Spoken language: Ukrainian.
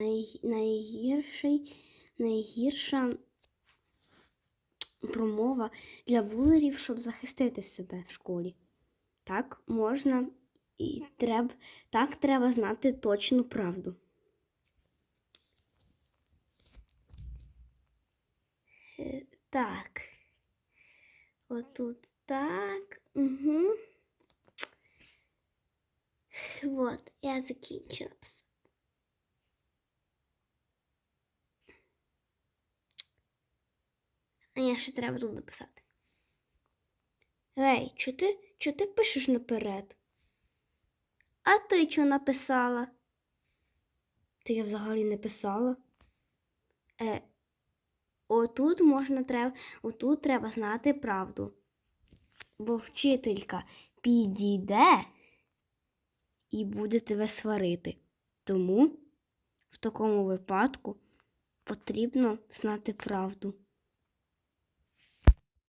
най, найгірший, найгірша промова для булерів, щоб захистити себе в школі. Так можна і треба, так треба знати точну правду. Е, Так. Отут так. Угу. Вот, я закінчила А я ще треба тут написати. Ей, чого ти, чо ти пишеш наперед? А ти що написала? Ти я взагалі не писала. Е, отут можна треба, отут треба знати правду. Бо вчителька підійде і буде тебе сварити. Тому в такому випадку потрібно знати правду.